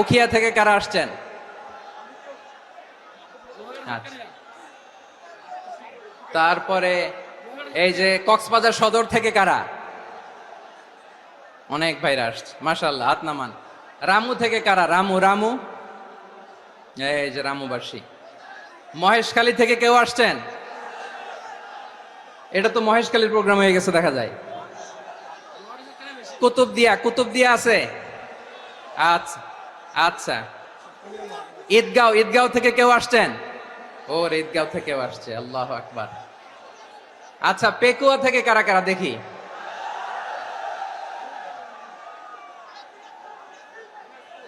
উখিয়া থেকে কারা আসছেন? আচ্ছা। তারপরে এই যে কক্সবাজার সদর থেকে কারা? অনেক ভাইরা আসছে মাশাল্লাহ হাত নামান। রামু থেকে কারা? রামু রামু। এই যে রামুবাসী। মহেশখালী থেকে কেউ আসছেন? এটা তো মহেশখালীর প্রোগ্রাম হয়ে গেছে, দেখা যায়। কুতুব দিয়া কুতুব দিয়া আছে? আচ্ছা। আচ্ছা। ঈদগাঁও ঈদগাঁও থেকে কেউ আসছেন? ওর ঈদগাঁও থেকেও আসছে, আল্লাহ আকবার। আচ্ছা পেকুয়া থেকে কারা কারা, দেখি।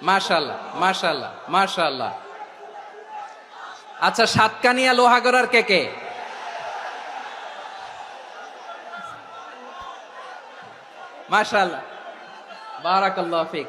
মাশাল্লাহ মাশাল্লাহ মাশাল্লাহ আচ্ছা সাতকানিয়া লোহাগড়ার কে কে? মাশাল্লাহ বারাকাল্লাহ ফিক।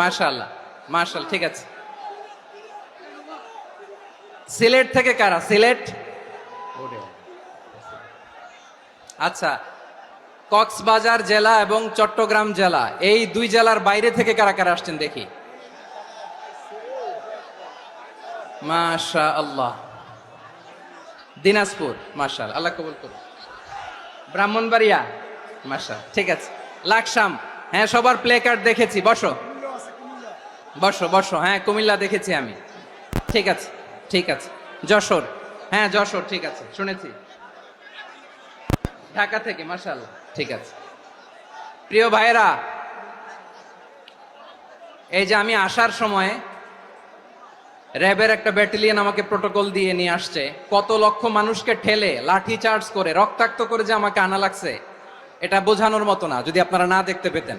মার্শাল্লাহ মার্শাল ঠিক আছে। সিলেট থেকে কারা? সিলেট? আচ্ছা কক্সবাজার জেলা এবং চট্টগ্রাম জেলা, এই দুই জেলার বাইরে থেকে কারা কারা আসছেন দেখি। মাশা আল্লাহ দিনাজপুর মাশাল আল্লাহ কবুল করুন ব্রাহ্মণবাড়িয়া মাশা ঠিক আছে। লাকসাম হ্যাঁ সবার প্লে কার্ড দেখেছি, বসো। বসো বসো। হ্যাঁ কুমিল্লা দেখেছি আমি। ঠিক আছে ঠিক আছে। যশোর। হ্যাঁ যশোর, ঠিক আছে, শুনেছি। ঢাকা থেকে মাশাল্লাহ ঠিক আছে। প্রিয় ভাইরা এই যে আমি আসার সময় র্যাবের একটা ব্যাটালিয়ন আমাকে প্রোটোকল দিয়ে নিয়ে আসছে। কত লক্ষ মানুষকে ঠেলে, লাঠি চার্জ করে, রক্তাক্ত করে যে আমাকে আনা লাগছে, এটা বোঝানোর মতো না, যদি আপনারা না দেখতে পেতেন।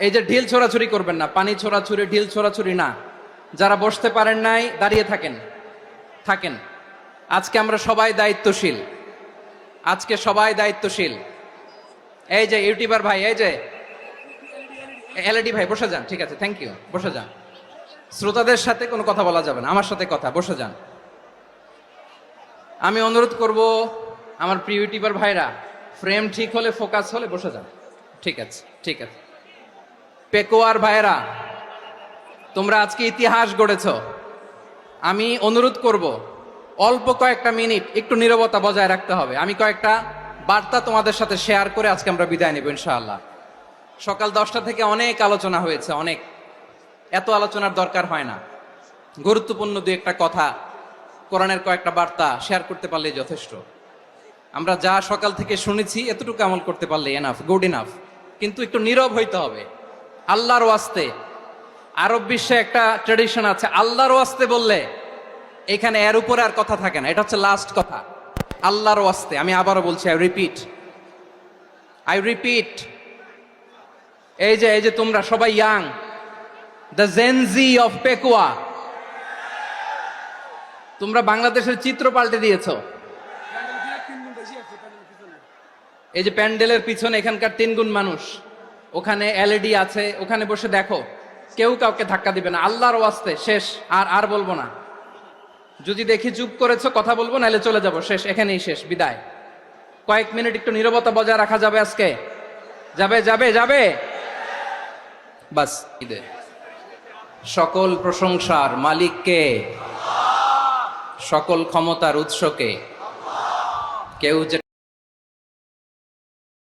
এই যে ঢিল ছোড়াছুরি করবেন না, পানি ছোড়াছুরি ঢিল ছোড়াছুরি না। যারা বসতে পারেন নাই, দাঁড়িয়ে থাকেন থাকেন। আজকে আমরা সবাই দায়িত্বশীল। আজকে সবাই দায়িত্বশীল। এই যে ইউটিউবার ভাই, এই যে এলইডি ভাই, বসে যান, ঠিক আছে থ্যাংক ইউ বসে যান। শ্রোতাদের সাথে কোনো কথা বলা যাবে না, আমার সাথে কথা, বসে যান। আমি অনুরোধ করব, আমার প্রিয় ইউটিউবার ভাইরা ফ্রেম ঠিক হলে ফোকাস হলে বসে যান। ঠিক আছে ঠিক আছে। পেকোয়ার ভাইরা তোমরা আজকে ইতিহাস গড়েছ। আমি অনুরোধ করব, অল্প কয়েকটা মিনিট একটু নীরবতা বজায় রাখতে হবে। আমি কয়েকটা বার্তা তোমাদের সাথে শেয়ার করে আজকে আমরা বিদায় নেব ইনশাআল্লাহ। সকাল দশটা থেকে অনেক আলোচনা হয়েছে, অনেক। এত আলোচনার দরকার হয় না। গুরুত্বপূর্ণ দু একটা কথা, কোরআনের কয়েকটা বার্তা শেয়ার করতে পারলেই যথেষ্ট। আমরা যা সকাল থেকে শুনেছি, এতটুকু আমল করতে পারলে এনাফ গুড ইনাফ কিন্তু একটু নীরব হইতে হবে। আল্লাহর ওয়াস্তে। আরব বিশ্বে একটা ট্রেডিশন আছে, আল্লাহর ওয়াস্তে বললে এখানে এর উপরে আর কথা থাকে না, এটা হচ্ছে লাস্ট কথা। আল্লাহর ওয়াস্তে, আমি আবারও বলছি আই রিপিট আই রিপিট এই যে এই যে তোমরা সবাই young the Gen Z of Pekua তোমরা বাংলাদেশের চিত্র পাল্টে দিয়েছ। এই যে প্যান্ডেলের পিছনে এখানকার তিনগুণ মানুষ। ওখানে এলইডি আছে, ওখানে বসে দেখো। কেউ কাউকে ধাক্কা দিবে না। আল্লাহর ওয়াস্তে, শেষ, আর আর বলব না। যদি দেখি চুপ করেছ, কথা বলব, নাহলে চলে যাব। শেষ, এখানেই শেষ, বিদায়। কয়েক মিনিট একটু নীরবতা বজায় রাখা যাবে আজকে। যাবে যাবে যাবে। বাস, ঈদে। সকল প্রশংসার মালিককে সকল ক্ষমতার উৎসকে কেউ যে